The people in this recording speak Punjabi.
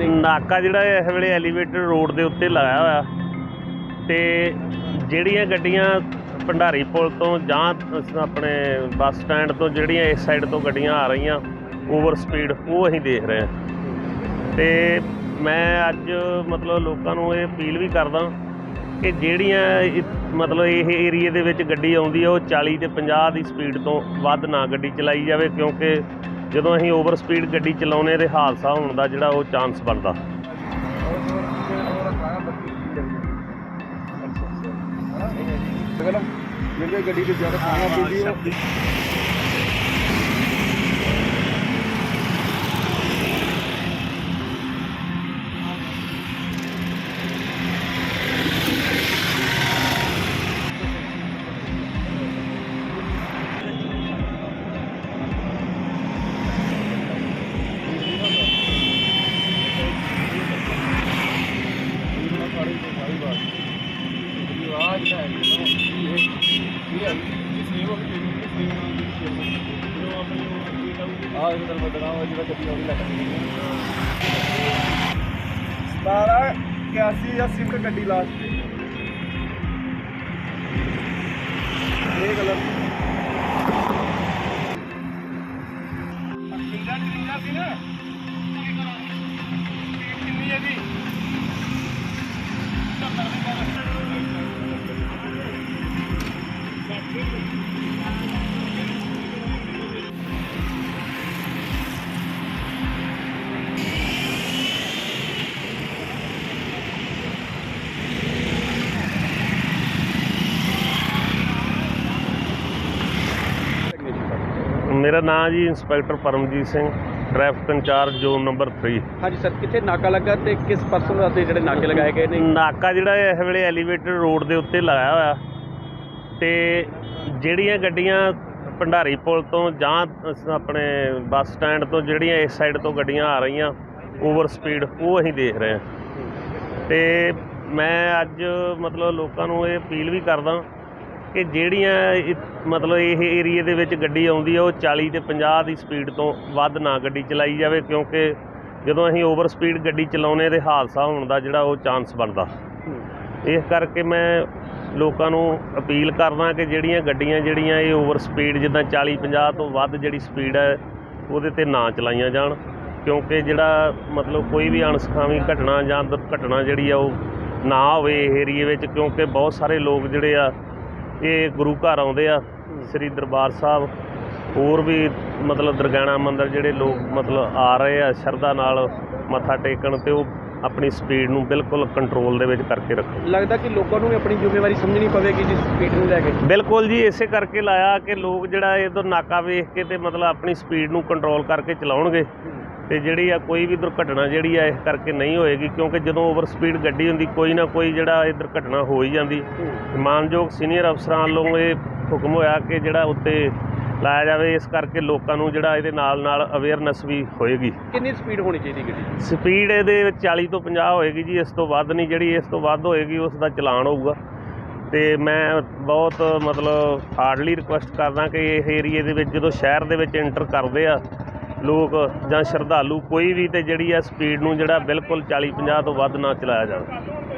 ਨੇ ਨਾਕਾ ਜਿਹੜਾ ਇਸ ਵੇਲੇ ਐਲੀਵੇਟਡ ਰੋਡ ਦੇ ਉੱਤੇ ਲਾਇਆ ਹੋਇਆ। ਤੇ ਜਿਹੜੀਆਂ ਗੱਡੀਆਂ ਭੰਡਾਰੀ ਪੁਲ ਤੋਂ ਜਾਂ ਆਪਣੇ ਬੱਸ ਸਟੈਂਡ ਤੋਂ ਜਿਹੜੀਆਂ ਇਸ ਸਾਈਡ ਤੋਂ ਗੱਡੀਆਂ ਆ ਰਹੀਆਂ ਓਵਰ ਸਪੀਡ ਉਹ ਅਸੀਂ ਦੇਖ ਰਹੇ ਹਾਂ। ਤੇ ਮੈਂ ਅੱਜ ਮਤਲਬ ਲੋਕਾਂ ਨੂੰ ਇਹ ਅਪੀਲ ਵੀ ਕਰਦਾ ਕਿ ਜਿਹੜੀਆਂ ਇ- ਮਤਲਬ ਇਹ ਏਰੀਏ ਦੇ ਵਿੱਚ ਗੱਡੀ ਆਉਂਦੀ ਆ, ਉਹ 40 ਤੇ 50 ਦੀ ਸਪੀਡ ਤੋਂ ਵੱਧ ਨਾ ਗੱਡੀ ਚਲਾਈ ਜਾਵੇ, ਕਿਉਂਕਿ ਜਦੋਂ ਅਸੀਂ ਓਵਰ ਸਪੀਡ ਗੱਡੀ ਚਲਾਉਨੇ ਤੇ ਹਾਦਸਾ ਹੋਣ ਦਾ ਜਿਹੜਾ ਉਹ ਚਾਂਸ ਬਣਦਾ। ਗੱਡੀ ਤੇ ਜ਼ਿਆਦਾ ਖਾਣਾ ਪੀਂਦੀ ਉਹ ਆਹ ਇਧਰ ਬਦਨਾ ਉਹ ਜਿਹੜਾ ਗੱਡੀ ਉਹਦੀ ਲੱਗ ਗਈ 17 81 ਜਾਂ ਸਿਫਟ ਗੱਡੀ ਲਾਸਟ ਇਹ ਕਲਰ ਕਿੰਨਾ ਕਿੰਨਾ ਸੀ ਨਾ। ਕਿੰਨੀ ਹੈ ਜੀ? ਮੇਰਾ ਨਾਮ ਜੀ inspector Paramjit Singh traffic in-charge zone number 3 ਹਾਂਜੀ ਸਰ ਕਿੱਥੇ ਨਾਕਾ ਲੱਗਾ ਤੇ ਕਿਸ ਪਰਸਨ ਦੇ ਜਿਹੜੇ ਨਾਕੇ ਲਗਾਏ ਗਏ ਨੇ? ਨਾਕਾ ਜਿਹੜਾ ਇਸ ਵੇਲੇ ਐਲੀਵੇਟਡ ਰੋਡ ਦੇ ਉੱਤੇ ਲਾਇਆ ਹੋਇਆ। ਤੇ ਜਿਹੜੀਆਂ ਗੱਡੀਆਂ ਭੰਡਾਰੀ ਪੁਲ ਤੋਂ ਜਾਂ ਆਪਣੇ ਬੱਸ ਸਟੈਂਡ ਤੋਂ ਜਿਹੜੀਆਂ ਇਸ ਸਾਈਡ ਤੋਂ ਗੱਡੀਆਂ ਆ ਰਹੀਆਂ ਓਵਰ ਸਪੀਡ ਉਹ ਅਸੀਂ ਦੇਖ ਰਹੇ ਹਾਂ। ਤੇ ਮੈਂ ਅੱਜ ਮਤਲਬ ਲੋਕਾਂ ਨੂੰ ਇਹ ਅਪੀਲ ਵੀ ਕਰਦਾ ਕਿ ਜਿਹੜੀਆਂ ਇ- ਮਤਲਬ ਇਹ ਏਰੀਏ ਦੇ ਵਿੱਚ ਗੱਡੀ ਆਉਂਦੀ ਆ, ਉਹ 40 ਤੇ 50 ਦੀ ਸਪੀਡ ਤੋਂ ਵੱਧ ਨਾ ਗੱਡੀ ਚਲਾਈ ਜਾਵੇ, ਕਿਉਂਕਿ ਜਦੋਂ ਅਸੀਂ ਓਵਰ ਸਪੀਡ ਗੱਡੀ ਚਲਾਉਨੇ ਤੇ ਹਾਦਸਾ ਹੋਣ ਦਾ ਜਿਹੜਾ ਉਹ ਚਾਂਸ ਬਣਦਾ। ਇਸ ਕਰਕੇ ਮੈਂ ਲੋਕਾਂ ਨੂੰ ਅਪੀਲ ਕਰਦਾ ਕਿ ਜਿਹੜੀਆਂ ਗੱਡੀਆਂ ਜਿਹੜੀਆਂ ਇਹ ਓਵਰ ਸਪੀਡ ਜਿੱਦਾਂ 40 50 ਤੋਂ ਵੱਧ ਜਿਹੜੀ ਸਪੀਡ ਹੈ, ਉਹਦੇ ਤੇ ਨਾ ਚਲਾਈਆਂ ਜਾਣ, ਕਿਉਂਕਿ ਜਿਹੜਾ ਮਤਲਬ ਕੋਈ ਵੀ ਅਣਸਖਾਵੀ ਘਟਨਾ ਜਾਂ ਦੁਰਘਟਨਾ ਜਿਹੜੀ ਆ ਉਹ ਨਾ ਹੋਵੇ ਇਹ ਏਰੀਏ ਵਿੱਚ, ਕਿਉਂਕਿ ਬਹੁਤ ਸਾਰੇ ਲੋਕ ਜਿਹੜੇ ਆ ਇਹ ਗੁਰੂ ਘਰ ਆਉਂਦੇ ਆ ਸ੍ਰੀ ਦਰਬਾਰ ਸਾਹਿਬ। ਹੋਰ ਵੀ ਮਤਲਬ ਦਰਗਾਣਾ ਮੰਦਰ ਜਿਹੜੇ ਲੋਕ ਮਤਲਬ ਆ ਰਹੇ ਆ ਸ਼ਰਧਾ ਨਾਲ ਮੱਥਾ ਟੇਕਣ ਤੇ ਉਹ ਆਪਣੀ ਸਪੀਡ ਨੂੰ ਬਿਲਕੁਲ ਕੰਟਰੋਲ ਦੇ ਵਿੱਚ ਕਰਕੇ ਰੱਖੋ ਲੱਗਦਾ ਕਿ ਲੋਕਾਂ ਨੂੰ ਵੀ ਆਪਣੀ ਜ਼ਿੰਮੇਵਾਰੀ ਸਮਝਣੀ ਪਵੇਗੀ ਜੀ ਸਪੀਡ ਨੂੰ ਲੈ ਕੇ। ਬਿਲਕੁਲ ਜੀ ਇਸੇ ਕਰਕੇ ਲਾਇਆ ਕਿ ਲੋਕ ਜਿਹੜਾ ਇਹ ਤੋਂ ਨਾਕਾ ਵੇਖ ਕੇ ਤੇ ਮਤਲਬ ਆਪਣੀ ਸਪੀਡ ਨੂੰ ਕੰਟਰੋਲ ਕਰਕੇ ਚਲਾਉਣਗੇ। ਤੇ ਜਿਹੜੀ ਆ ਕੋਈ ਵੀ ਦੁਰਘਟਨਾ ਜਿਹੜੀ ਆ ਇਸ ਕਰਕੇ ਨਹੀਂ ਹੋਏਗੀ ਕਿਉਂਕਿ ਜਦੋਂ ਓਵਰ ਸਪੀਡ ਗੱਡੀ ਹੁੰਦੀ ਕੋਈ ਨਾ ਕੋਈ ਜਿਹੜਾ ਇਹ ਦੁਰਘਟਨਾ ਹੋ ਹੀ ਜਾਂਦੀ। ਮਾਨਯੋਗ ਸੀਨੀਅਰ ਅਫਸਰਾਂ ਵੱਲੋਂ ਇਹ ਹੁਕਮ ਹੋਇਆ ਕਿ ਜਿਹੜਾ ਉੱਤੇ ਲਾਇਆ ਜਾਵੇ ਇਸ ਕਰਕੇ ਲੋਕਾਂ ਨੂੰ ਜਿਹੜਾ ਇਹਦੇ ਨਾਲ ਨਾਲ ਅਵੇਅਰਨੈਸ ਵੀ ਹੋਏਗੀ। ਕਿੰਨੀ ਸਪੀਡ ਹੋਣੀ ਚਾਹੀਦੀ ਗੱਡੀ ਦੀ? ਸਪੀਡ ਇਹਦੇ ਵਿੱਚ 40 ਤੋਂ 50 ਹੋਏਗੀ ਜੀ ਇਸ ਤੋਂ ਵੱਧ ਨਹੀਂ ਜਿਹੜੀ ਇਸ ਤੋਂ ਵੱਧ ਹੋਏਗੀ ਉਸ ਦਾ ਚਲਾਨ ਹੋਊਗਾ। ਤੇ ਮੈਂ ਬਹੁਤ ਮਤਲਬ ਹਾਰਡਲੀ ਰਿਕੁਐਸਟ ਕਰਦਾ ਕਿ ਇਹ ਏਰੀਏ ਦੇ ਵਿੱਚ ਜਦੋਂ ਸ਼ਹਿਰ ਦੇ ਵਿੱਚ ਐਂਟਰ ਕਰਦੇ ਆ ਲੋਕ ਜਾਂ ਸ਼ਰਧਾਲੂ ਕੋਈ ਵੀ ਤੇ ਜਿਹੜੀ ਆ ਸਪੀਡ ਨੂੰ ਜਿਹੜਾ ਬਿਲਕੁਲ 40 50 ਤੋਂ ਵੱਧ ਨਾ ਚਲਾਇਆ ਜਾਵੇ